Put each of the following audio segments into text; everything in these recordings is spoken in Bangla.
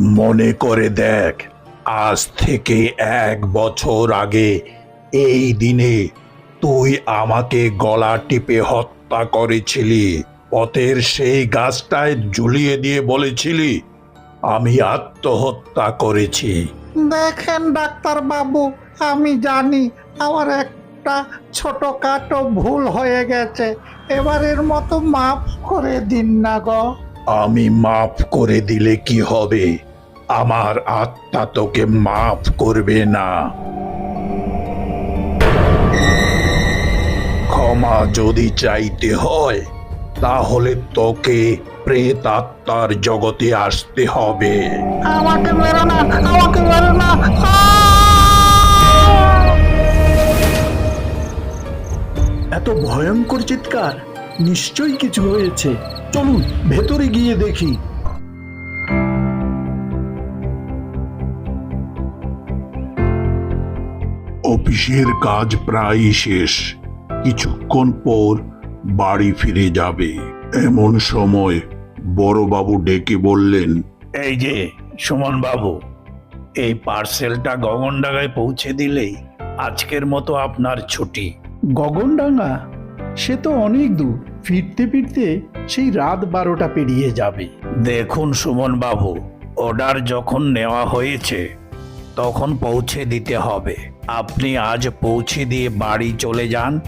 মনে করে দেখ আজ থেকে এক বছর আগে এই দিনে তুই আমাকে গলা টিপে হত্যা করেছিলি। পথের সেই গাছটায় ঝুলিয়ে দিয়ে বলেছিলি আমি আত্মহত্যা করেছি। দেখেন ডাক্তার বাবু আমি জানি আমার একটা ছোটখাটো ভুল হয়ে গেছে। এবারের মতো মাফ করে দিন না গো। আমি মাফ করে দিলে কি হবে? আমার আত্মা তোকে মাফ করবে না। ক্ষমা যদি চাইতে হয়, তাহলে তোকে প্রেত আত্মার জগতে আসতে হবে। আমাকে মেরো না, আমাকে মেরো না। এত ভয়ঙ্কর চিৎকার, নিশ্চয়ই কিছু হয়েছে। চলুন, ভেতরে গিয়ে দেখি। অফিসের কাজ প্রায় শেষ। কিছুক্ষণ পর বাড়ি ফিরে যাবে। এমন সময় বড়বাবু ডেকে বললেন এই যে সুমন বাবু এই পার্সেলটা গগনডাঙ্গায় পৌঁছে দিলেই আজকের মতো আপনার ছুটি। গগনডাঙ্গা? সে তো অনেক দূর। ফিরতে ফিরতে সেই রাত বারোটা পেরিয়ে যাবে। দেখুন সুমন বাবু অর্ডার যখন নেওয়া হয়েছে তখন পৌঁছে দিতে হবে। আপনি আজ পৌঁছে দিয়ে বাড়ি চলে যান।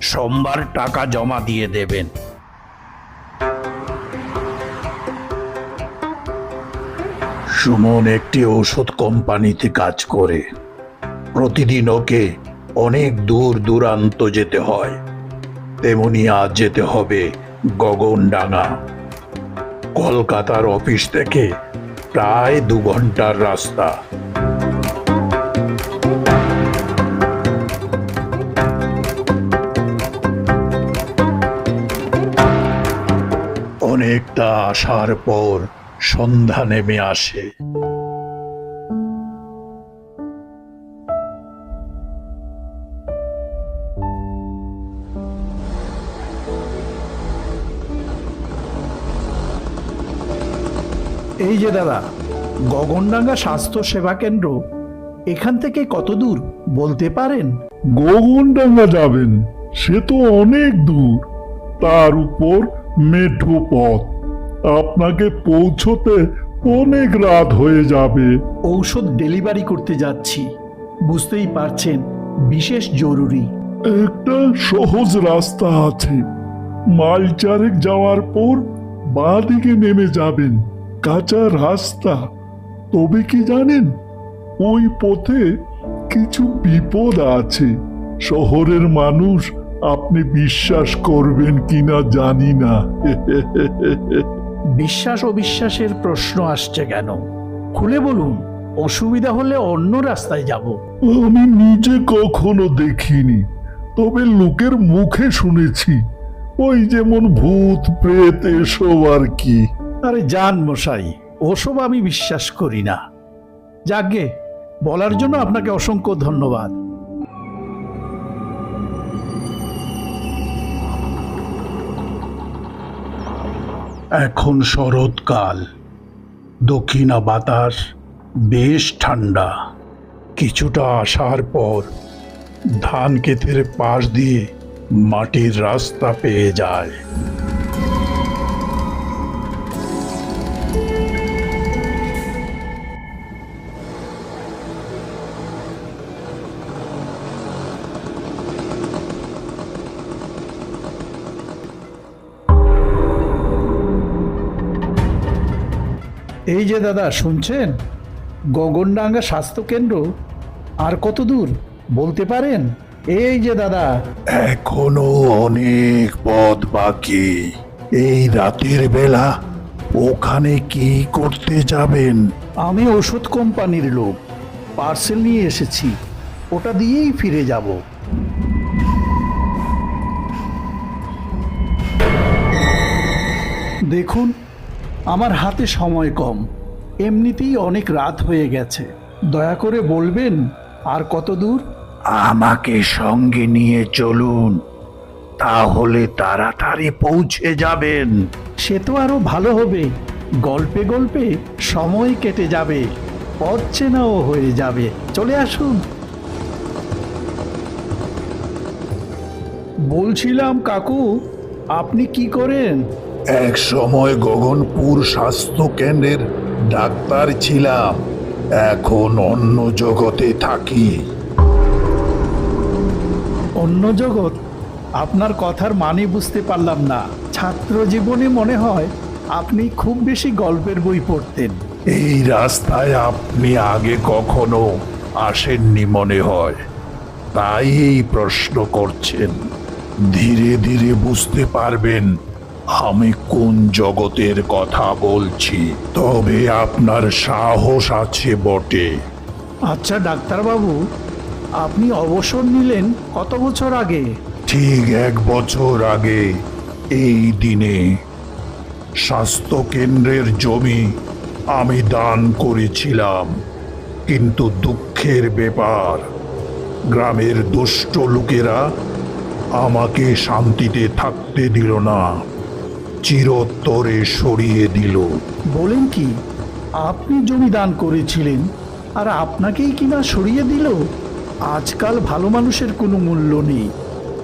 সোমবার টাকা জমা দিয়ে দেবেন। সুমন একটি ওষুধ কোম্পানিতে কাজ করে। প্রতিদিন ওকে অনেক দূর দূরান্ত যেতে হয়। তেমনি আজ যেতে হবে গগনডাঙ্গা। কলকাতার অফিস থেকে প্রায় দু ঘণ্টার রাস্তা। অনেকটা আসার পর সন্ধ্যা নেমে আসে। এই যে দাদা গগনডাঙ্গা স্বাস্থ্য সেবা কেন্দ্র এখান থেকে কত দূর বলতে পারেন? গগনডাঙ্গা যাবেন সে তো অনেক দূর। তার উপর মেঠো পথ। আপনাকে পৌঁছতে অনেক রাত হয়ে যাবে। ঔষধ ডেলিভারি করতে যাচ্ছি। বুঝতেই পারছেন বিশেষ জরুরি। একটা সহজ রাস্তা আছে। মাইল চারেক যাওয়ার পর বাঁ দিকে নেমে যাবেন। কাঁচা রাস্তা। তবে কি জানেন ওই পথে কিছু বিপদ আছে। শহরের মানুষ আপনি বিশ্বাস করবেন কিনা জানি না। বিশ্বাস অবিশ্বাসের প্রশ্ন আসছে কেন? খুলে বলুন অসুবিধা হলে অন্য রাস্তায় যাব। আমি নিজে কখনো দেখিনি তবে লোকের মুখে শুনেছি। ওই যেমন ভূত প্রেত এসব আর কি। আরে যান মশাই ওসব আমি বিশ্বাস করি না। যাকে বলার জন্য আপনাকে অসংখ্য ধন্যবাদ। এখন শরৎকাল। দক্ষিণা বাতাস, বেশ ঠান্ডা। কিছুটা আসার পর ধান ক্ষেতের পাশ দিয়ে মাটির রাস্তা পেয়ে যায়। এই যে দাদা শুনছেন? গগনডাঙ্গা স্বাস্থ্য কেন্দ্র আর কত দূর? বলতে পারেন? এই যে দাদা। এখনও অনেক পথ বাকি। এই রাতের বেলা ওখানে কি করতে যাবেন? আমি ওষুধ কোম্পানির লোক। পার্সেল নিয়ে এসেছি। ওটা দিয়েই ফিরে যাব। দেখুন আমার হাতে সময় কম। এমনিতেই অনেক রাত হয়ে গেছে। দয়া করে বলবেন আর কত দূর? আমাকে সঙ্গে নিয়ে চলুন তাহলে তাড়াতাড়ি পৌঁছে যাবেন। সে তো আরও ভালো হবে। গল্পে গল্পে সময় কেটে যাবে পথ চেনাও হয়ে যাবে। চলে আসুন। বলছিলাম কাকু আপনি কি করেন? এক সময় গগনপুর স্বাস্থ্য কেন্দ্রের ডাক্তার ছিলাম। এখন অন্য জগতে থাকি। অন্য জগৎ? আপনার কথার মানে বুঝতে পারলাম না। ছাত্র জীবনে মনে হয় আপনি খুব বেশি গল্পের বই পড়তেন। এই রাস্তায় আপনি আগে কখনো আসেননি মনে হয়। তাই এই প্রশ্ন করছেন। ধীরে ধীরে বুঝতে পারবেন আমি কোন জগতের কথা বলছি? তবে আপনার সাহস আছে বটে। আচ্ছা ডাক্তারবাবু আপনি অবসর নিলেন কত বছর আগে? ঠিক এক বছর আগে এই দিনে। স্বাস্থ্য কেন্দ্রের জমি আমি দান করেছিলাম কিন্তু দুঃখের ব্যাপার। গ্রামের দুষ্ট লোকেরা আমাকে শান্তিতে থাকতে দিল না। চিরোত্তরে সরিয়ে দিল। বলেন কি আপনি জমি দান করেছিলেন আর আপনাকেই কিনা সরিয়ে দিল? আজকাল ভালো মানুষের কোনো মূল্য নেই।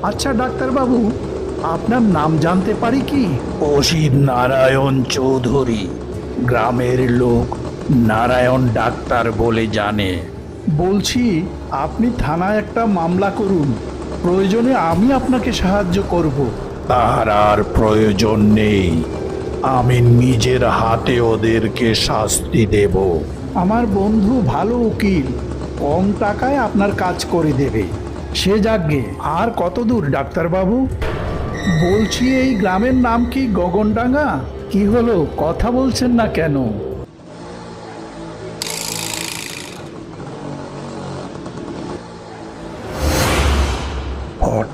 আচ্ছা ডাক্তারবাবু আপনার নাম জানতে পারি কি? অসিত নারায়ণ চৌধুরী গ্রামের লোক নারায়ণ ডাক্তার বলে জানে। বলছি আপনি থানায় একটা মামলা করুন। প্রয়োজনে আমি আপনাকে সাহায্য করব। তার আর প্রয়োজন নেই। আমি নিজের হাতে ওদেরকে শাস্তি দেব। আমার বন্ধু ভালো উকিল, কম টাকায় আপনার কাজ করে দেবে। সে যাগ্গে আর কত দূর ডাক্তারবাবু? বলছি, এই গ্রামের নাম কি গগনডাঙ্গা? কি হলো, কথা বলছেন না কেন?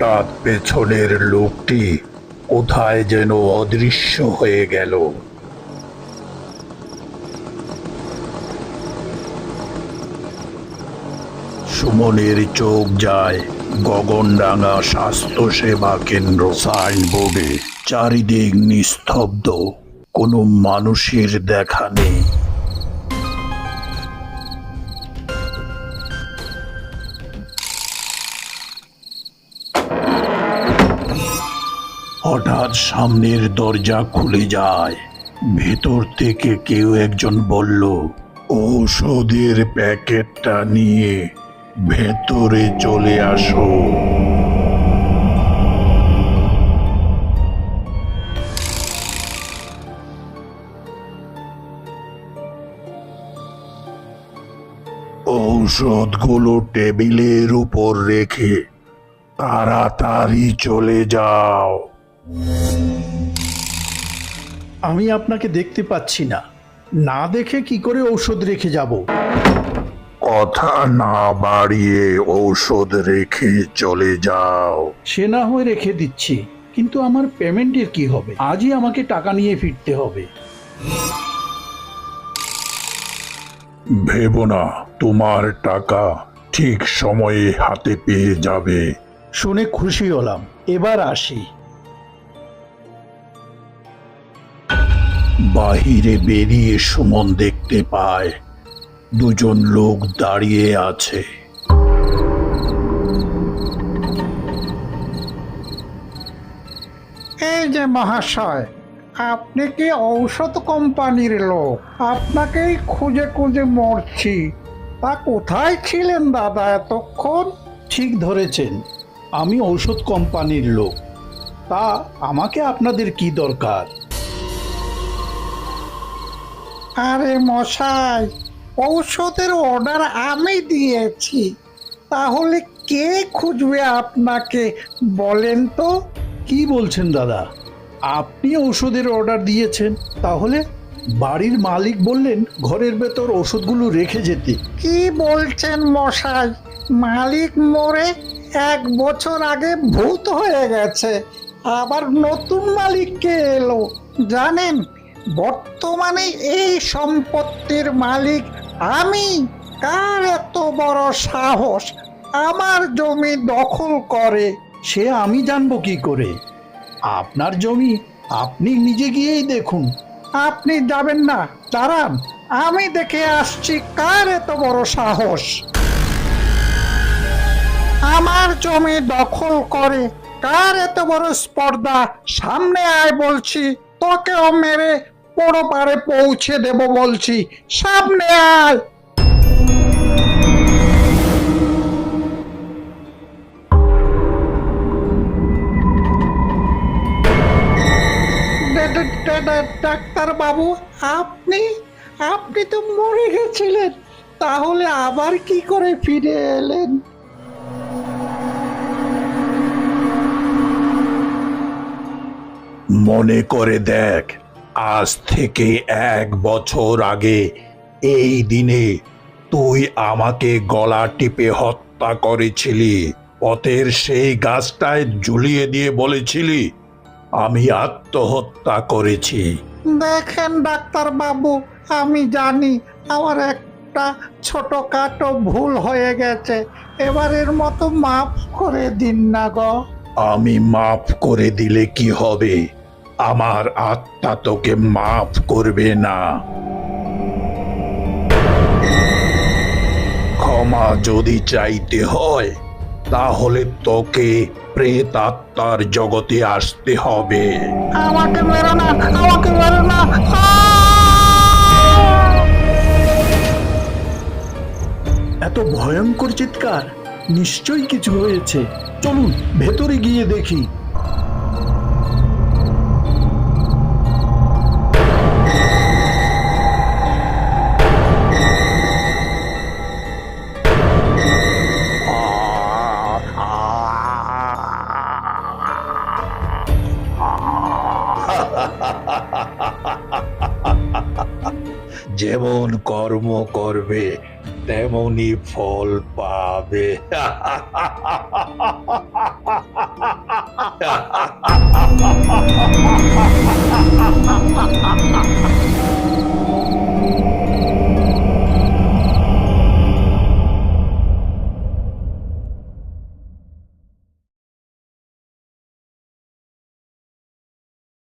হঠাৎ পেছনের লোকটি কোথায় যেন অদৃশ্য হয়ে গেল। সুমনের চোখ যায় গগনডাঙ্গা স্বাস্থ্য সেবা কেন্দ্র সাইনবোর্ডে। চারিদিক নিস্তব্ধ, কোনো মানুষের দেখা নেই। হঠাৎ সামনের দরজা খুলে যায়। ভেতর থেকে কেউ একজন বলল, ঔষধের প্যাকেটটা নিয়ে ভেতরে চলে আসো। ঔষধগুলো টেবিলের উপর রেখে তাড়াতাড়ি চলে যাও। আমি আপনাকে দেখতে পাচ্ছি না। না দেখে কি করে ঔষধ রেখে যাব? কথা না বাড়িয়ে ঔষধ রেখে চলে যাও। সে না হয়ে রেখে দিচ্ছি কিন্তু আমার পেমেন্টের কি হবে? আজই আমাকে টাকা নিয়ে ফিরতে হবে। ভেবো না তোমার টাকা ঠিক সময়ে হাতে পেয়ে যাবে। শুনে খুশি হলাম। এবার আসি। বাহিরে বেরিয়ে সুমন দেখতে পায়। দুজন লোক দাঁড়িয়ে আছে। এই যে মহাশয় আপনি কি ঔষধ কোম্পানির লোক? আপনাকেই খুঁজে খুঁজে মরছি। তা কোথায় ছিলেন দাদা এতক্ষণ? ঠিক ধরেছেন আমি ঔষধ কোম্পানির লোক। তা আমাকে আপনাদের কি দরকার? আরে মশাই ঔষধের অর্ডার আমি দিয়েছি। তাহলে কে খুঁজবে আপনাকে? বলেন তো। কি বলছেন দাদা? আপনি ওষুধের অর্ডার দিয়েছেন তাহলে বাড়ির মালিক বললেন ঘরের ভেতর ওষুধগুলো রেখে যেতে। কি বলছেন মশাই? মালিক মরে এক বছর আগে ভূত হয়ে গেছে। আবার নতুন মালিক কে এলো? জানেন বর্তমানে এই সম্পত্তির মালিক আমি। কার এত বড় সাহস? আমার জমি দখল করে। সে আমি জানব কি করে? আপনার জমি আপনি নিজে গিয়েই দেখুন। আপনি যাবেন না দাঁড়ান। আমি দেখে আসছি কার এত বড় সাহস। আমার জমি দখল করে। কার এত বড় স্পর্ধা? সামনে আয় বলছি। তোকেও মেরে পুরো পারে পৌঁছে দেব বলছি। সামনে আয়। ডাক্তার বাবু আপনি আপনি তো মরে গেছিলেন। তাহলে আবার কি করে ফিরে এলেন? মনে করে দেখ আজ থেকে এক বছর আগে এই দিনে তুই আমাকে গলা টিপে হত্যা করেছিলি। পথের সেই গাছটায় ঝুলিয়ে দিয়ে বলেছিলি আমি আত্মহত্যা করেছি। দেখেন ডাক্তার বাবু আমি জানি আমার একটা ছোটখাটো ভুল হয়ে গেছে। এবারের মতো মাফ করে দিন না গো। আমি মাফ করে দিলে কি হবে? আমার আত্মা তোকে মাফ করবে না। ক্ষমা যদি চাইতে হয়, তাহলে তোকে প্রেত আত্মার জগতে আসতে হবে। আমাকে মেরো না, আমাকে মেরো না। এত ভয়ঙ্কর চিৎকার, নিশ্চয়ই কিছু হয়েছে। চলুন, ভেতরে গিয়ে দেখি। তেমনি ফল পাবে Ha ha ha ha ha ha ha ha!